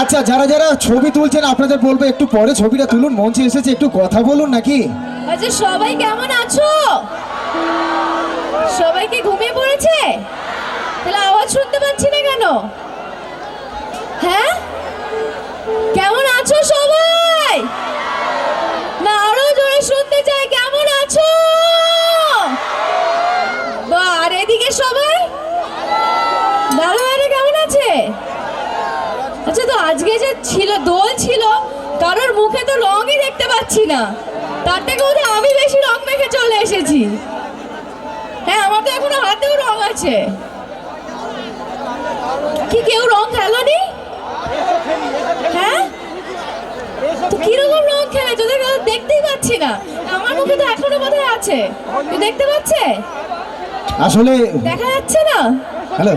আচ্ছা যারা যারা ছবি তুলছেন, আপনাদের বলব একটু পরে ছবিটা তুলুন মঞ্চে এসেছে, একটু কথা বলুন নাকি? আচ্ছা সবাই কেমন আছো? সবাই কি ঘুমিয়ে পড়েছে? তাহলে আওয়াজ শুনতে পাচ্ছি না কেন? যে ছিল দোল ছিল কারোর মুখে তো রঙই দেখতে পাচ্ছি না। তার থেকে বোধহয় আমি বেশি রং মেখে চলে এসেছি। হ্যাঁ আমার তো এখনও হাতেও রং আছে। কি কেউ রং খেলোনি হ্যাঁ? তো কীরকম রং খেলে তোদের দেখতেই পাচ্ছি না। আমার মুখে তো এখনও বোধহয় আছে। তুই দেখতে পাচ্ছে? আসলে দেখা যাচ্ছে না? হ্যালো।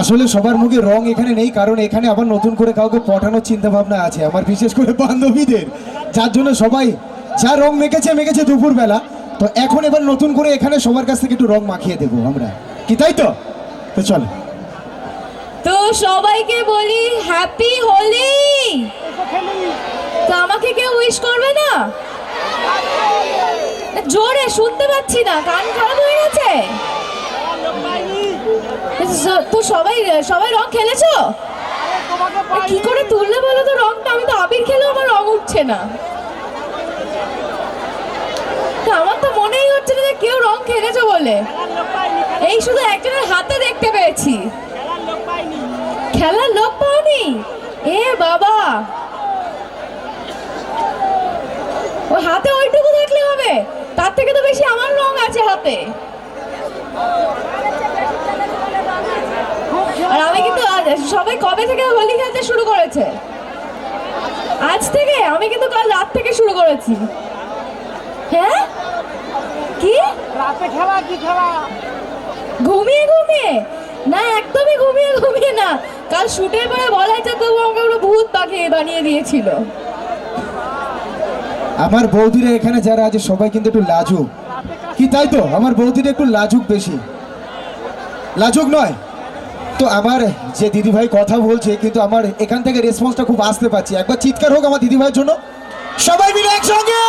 আসলে সবার মুখে রং এখানে নেই, কারণ এখানে আবার নতুন করে কাউকে পাঠানোর চিন্তা ভাবনা আছে আমার বিশেষ করে বান্ধবীদের, যার জন্য সবাই যা রং মেখেছে মেখেছে দুপুরবেলা। তো এখন এবার নতুন করে এখানে সবার কাছ থেকে একটু রং মাখিয়ে দেবো আমরা। কি তাই তো? তো চলো। তো সবাইকে বলি হ্যাপি হোলি! তো আমাকে কেউ উইশ করবে না? জোরে, শুনতে পাচ্ছি না, কান খারাপ হয়ে গেছে? তো সবাই সবাই রং খেলেছো? কি করে তুললে বলো তো রংটা? আমি তো আবির খেলেও আমার রং উঠছে না। তো আমার তো মনেই হচ্ছে না যে কেউ রং খেলেছো বলে। এই শুধু একজনের হাতে দেখতে পেয়েছি। খেলার লোক পাওনি? এ বাবা। ও হাতে ওইটুকু দেখলে হবে তার থেকে তো বেশি আমার রং আছে হাতে আর আমি কিন্তু আজ- সবাই কবে থেকে হোলি খেলতে শুরু করেছে? আজ থেকে? আমি কিন্তু কাল রাত থেকে শুরু করেছি। হ্যাঁ? কি? রাতে খেলা কি খেলা? ঘুমিয়ে ঘুমিয়ে? না একদমই ঘুমিয়ে ঘুমিয়ে না। কাল শুটের পরে বলা হয়েছে তবু আমাকে পুরো ভূত পাখিয়ে বানিয়ে দিয়েছিল। আমার বৌদিরা এখানে যারা আছে সবাই কিন্তু একটু লাজুক। কি তাই তো? আমার বৌদিরা একটু লাজুক বেশি। লাজুক নয়? তো আমার যে দিদিভাই কথা বলছে, কিন্তু আমার এখান থেকে রেসপন্সটা খুব আসতে পারছি। একবার চিৎকার হোক আমার দিদিভাইয়ের জন্য। সবাই মিলে একসঙ্গে!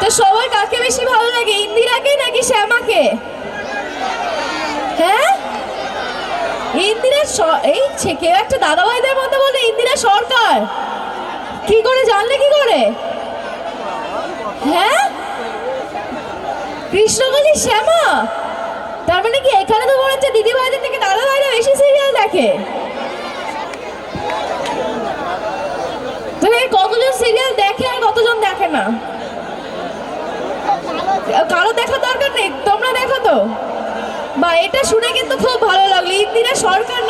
তো সবার কাকে বেশি ভালো লাগে, ইন্দিরাকে নাকি শ্যামাকে? হ্যাঁ? ইন্দিরা এই কেউ একটা দাদাভাইদের মধ্যে বলে ইন্দিরা সরকার। কি করে জানলে, কি করে? হ্যাঁ? কৃষ্ণকালী শ্যামা? তার মানে কি এখানে তো মনে দিদি ভাইদের থেকে দাদা ভাইরা বেশি সিরিয়াল দেখে। কতজন সিরিয়াল দেখে আর কতজন দেখে না? কারও দেখার দরকার নেই, তোমরা দেখো তো। বা এটা শুনে কিন্তু খুব ভালো লাগল। ইন্দিরা সরকার